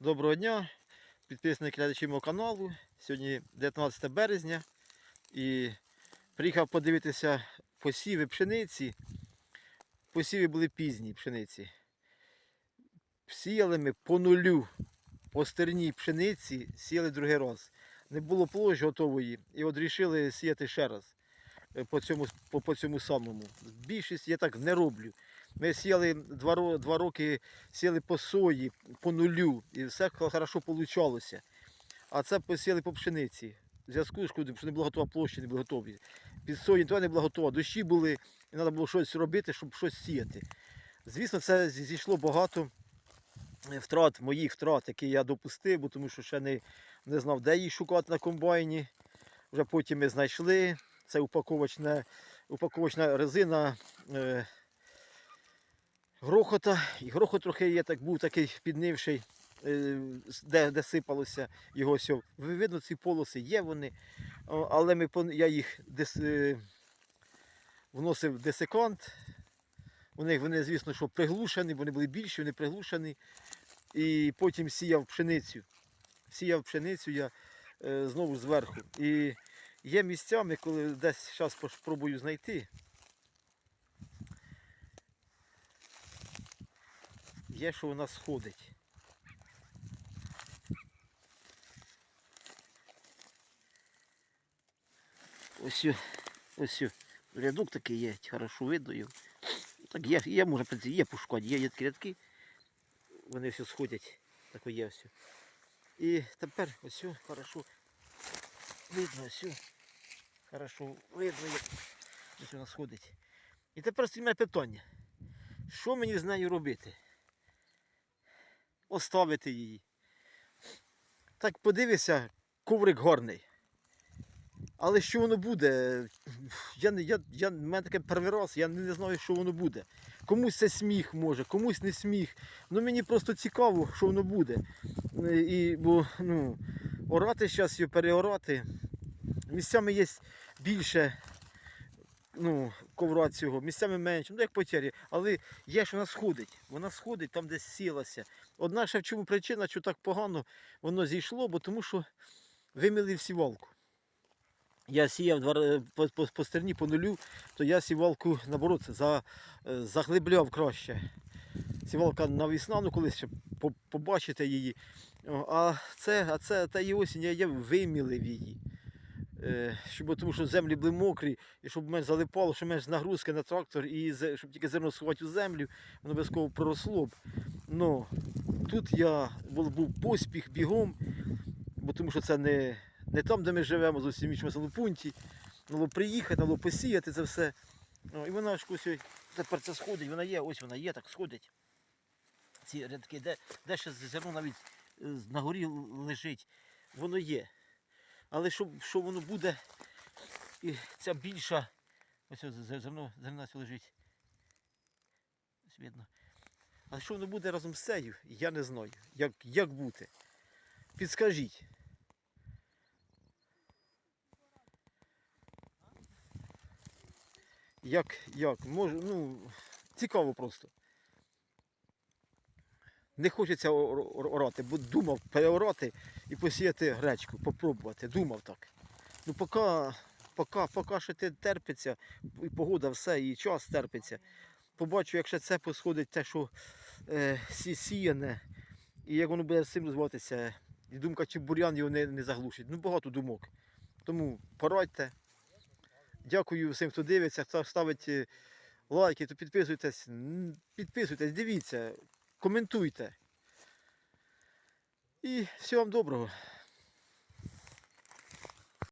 Доброго дня, підписники глядачі мого каналу. Сьогодні 19 березня і приїхав подивитися посіви пшениці. Посіви були пізні пшениці. Сіяли ми по нулю, по стерній пшениці, сіяли другий раз. Не було площі готової і от рішили сіяти ще раз е, по цьому, по, по цьому самому. Більшість я так не роблю. Ми сіяли два, два роки сіяли по сої, по нулю, і все хорошо вийшло. А це посіяли по пшениці. В зв'язку з що не була готова площа, не були готові. Під сої то не була готова. Дощі були, і треба було щось робити, щоб щось сіяти. Звісно, це зійшло багато е, втрат, моїх втрат, які я допустив, бо тому що ще не, не знав, де їх шукати на комбайні. Вже потім ми знайшли. Це упаковочна, упаковочна резина. Е, грохота, і грохот трохи є, так був такий піднивший, е, де, де сипалося його все. Видно, ці полоси є вони, але ми, я їх дес, е, вносив в десикант. Вони, вони, звісно, що приглушені, вони були більші, вони приглушені. І потім сіяв пшеницю. Сіяв пшеницю я е, знову зверху. І є місцями, коли десь зараз спробую знайти. Є, що вона сходить. Ось, ось рядок такий є, хорошо видно його. Так є, є, може, є пушкодь, є, є такі рядки. Вони все сходять. Так є все. І тепер ось хорошо видно, ось. Хорошо видно, ось вона сходить. І тепер стоїть питання. Що мені з нею робити? Оставити її. Так подивися, коврик гарний. Але що воно буде? Я, я, я, в мене таке перший раз, я не, знаю, що воно буде. Комусь це сміх може, комусь не сміх. Ну мені просто цікаво, що воно буде. І, бо ну, орати зараз переорати. Місцями є більше ну, ковра цього, місцями менше, ну як потері. Але є, що вона сходить. Вона сходить там, де сілася. Одна ще в чому причина, що так погано воно зійшло, бо тому що вимили сівалку. Я сіяв два, по, по, по стерні по нулю, то я сівалку наоборот за, е, заглибляв краще. Сівалка навісна, ну колись ще побачите її. А це, а це та її осінь я, я вимілив її. Е, щоб, тому що землі були мокрі, і щоб менш залипало, щоб менш нагрузки на трактор, і щоб тільки зерно сховати у землю, воно обов'язково проросло б. Ну, тут я був, поспіх бігом, бо тому що це не, не там, де ми живемо, зовсім в іншому пункті. Треба приїхати, треба посіяти це все. Ну, і вона ж ось тепер це сходить, вона є, ось вона є, так сходить. Ці рядки, де, де ще зерно навіть е, на горі лежить, воно є. Але що, що воно буде, і ця більша, ось зерно, зерно лежить. Ось видно. Але що воно буде разом з цею, я не знаю. Як, як бути? Підскажіть. Як, як? Може, ну, цікаво просто. Не хочеться ор- ор- орати, бо думав переорати і посіяти гречку, попробувати. Думав так. Ну поки, поки, поки ще те терпиться, і погода все, і час терпиться. Побачу, якщо це посходить те, що е, сіяне, і як воно буде з цим розвиватися. І думка, чи бур'ян його не, не заглушить. Ну багато думок. Тому порадьте. Дякую всім, хто дивиться, хто ставить е, лайки, то підписуйтесь, підписуйтесь, дивіться, коментуйте. І всього вам доброго.